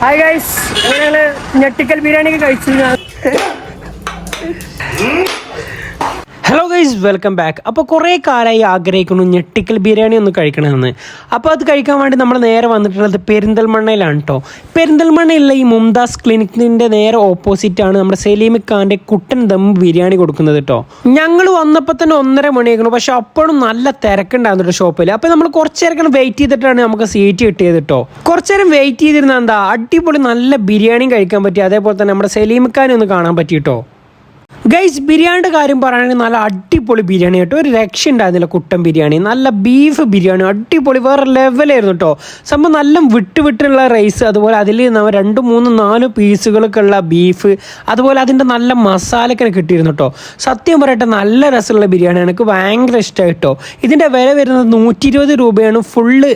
Hi guys ഞങ്ങൾ ഞെട്ടിക്കൽ ബിരിയാണി ഒക്കെ കഴിച്ചു ഗൈസ് വെൽക്കം ബാക്ക് അപ്പോൾ കുറേ കാലമായി ആഗ്രഹിക്കുന്നു ഞെട്ടിക്കൽ ബിരിയാണി ഒന്ന് കഴിക്കണമെന്ന്. അപ്പോൾ അത് കഴിക്കാൻ വേണ്ടി നമ്മൾ നേരെ വന്നിട്ടുള്ളത് പെരിന്തൽമണ്ണയിലാണ് കേട്ടോ പെരിന്തൽമണ്ണയിലുള്ള ഈ മുംതാസ് ക്ലിനിക്കിന്റെ നേരെ ഓപ്പോസിറ്റാണ് നമ്മുടെ സലീമിക്കാന്റെ കുട്ടൻ ദം ബിരിയാണി കൊടുക്കുന്നത് കേട്ടോ ഞങ്ങൾ വന്നപ്പോൾ തന്നെ ഒന്നര മണിയായിരുന്നു. പക്ഷേ അപ്പോഴും നല്ല തിരക്കുണ്ടായിരുന്നു കേട്ടോ ഷോപ്പിൽ അപ്പോൾ നമ്മൾ കുറച്ച് നേരം വെയിറ്റ് ചെയ്തിട്ടാണ് നമുക്ക് സീറ്റ് കിട്ടിയത് കേട്ടോ കുറച്ച് നേരം വെയിറ്റ് ചെയ്തിരുന്ന എന്താ? അടിപൊളി നല്ല ബിരിയാണിയും കഴിക്കാൻ പറ്റി. അതേപോലെ തന്നെ നമ്മുടെ സലീമിക്കാനെ ഒന്ന് കാണാൻ പറ്റി കേട്ടോ ഗൈസ് ബിരിയാണിയുടെ കാര്യം പറയുകയാണെങ്കിൽ നല്ല അടിപൊളി ബിരിയാണി കേട്ടോ. ഒരു രക്ഷ ഉണ്ടായിരുന്നില്ല കുട്ടൻ ബിരിയാണി. നല്ല ബീഫ് ബിരിയാണി. അടിപൊളി. വേറെ ലെവലായിരുന്നു കേട്ടോ. സംഭവം നല്ല വിട്ട് വിട്ടുള്ള റൈസ് അതുപോലെ അതിൽ രണ്ട് മൂന്ന് നാല് പീസുകളൊക്കെ ഉള്ള ബീഫ് അതുപോലെ അതിന്റെ നല്ല മസാലയൊക്കെ കിട്ടിയിരുന്നു കേട്ടോ. സത്യം പറയട്ടെ നല്ല രസമുള്ള ബിരിയാണി എനിക്ക് ഭയങ്കര ഇഷ്ടമായി കേട്ടോ. ഇതിന്റെ വില വരുന്നത് നൂറ്റി രൂപയാണ്. ഫുള്ള്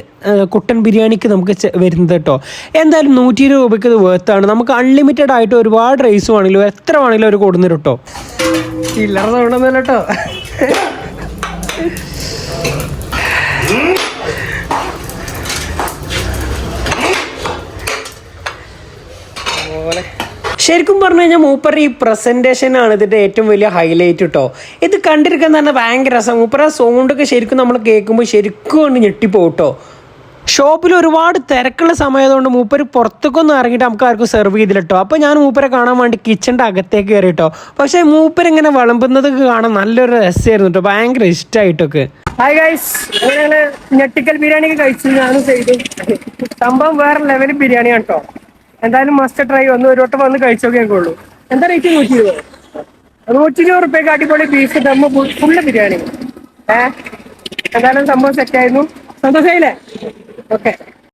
കുട്ടൻ ബിരിയാണിക്ക് നമുക്ക് വരുന്നത് കേട്ടോ. എന്തായാലും നൂറ്റി ഇരുപത് രൂപയ്ക്ക് ഇത് വേർത്താണ് നമുക്ക് അൺലിമിറ്റഡ് ആയിട്ട് ഒരുപാട് റൈസ് വേണമെങ്കിലും എത്ര വേണമെങ്കിലും അവർ കൊടുന്നു കേട്ടോ. ചില്ലറ തോന്നുന്നല്ല കേട്ടോ. ശരിക്കും പറഞ്ഞു കഴിഞ്ഞാൽ മൂപ്പർ ഈ പ്രസന്റേഷൻ ആണ് ഇതിന്റെ ഏറ്റവും വലിയ ഹൈലൈറ്റ് കേട്ടോ. ഇത് കണ്ടിരിക്കാൻ തന്നെ ഭയങ്കര രസം. മൂപ്പർ ആ സൗണ്ടൊക്കെ ശരിക്കും നമ്മൾ കേൾക്കുമ്പോൾ ശരിക്കും കൊണ്ട് ഞെട്ടിപ്പോകും കേട്ടോ. ഷോപ്പിൽ ഒരുപാട് തിരക്കുള്ള സമയമായതുകൊണ്ട് മൂപ്പര് പുറത്തേക്കൊന്നും ഇറങ്ങിയിട്ട് നമുക്ക് ആർക്കും സെർവ് ചെയ്തില്ല കേട്ടോ അപ്പോൾ ഞാൻ മൂപ്പരെ കാണാൻ വേണ്ടി കിച്ചന്റെ അകത്തേക്ക് കയറി കേട്ടോ പക്ഷേ മൂപ്പര് ഇങ്ങനെ വിളമ്പുന്നത് കാണാൻ നല്ലൊരു രസമായിരുന്നു കേട്ടോ. ഭയങ്കര ഇഷ്ടമായിട്ടൊക്കെ ഹായ് ഗൈസ് ഞങ്ങൾ ഞെട്ടിക്കൽ ബിരിയാണി ഒക്കെ കഴിച്ചു. ഞാനും ചെയ്തു. സംഭവം വേറെ ലെവൽ ബിരിയാണി കേട്ടോ. എന്തായാലും മസ്റ്റ് ട്രൈ ഒന്ന് ഒരു വട്ടം വന്ന് കഴിച്ചൊക്കെ ഉള്ളൂ എന്താ റേറ്റ് നൂറ്റി ഇരുപത് നൂറ്റി ഇരുപത് റുപ്യക്ക് അടിപൊളി ബീഫ് ദമ്മ ഫുള്ള് ബിരിയാണി. ഏ? എന്തായാലും സംഭവം സെറ്റ് ആയിരുന്നു. സന്തോഷമായില്ലേ Okay.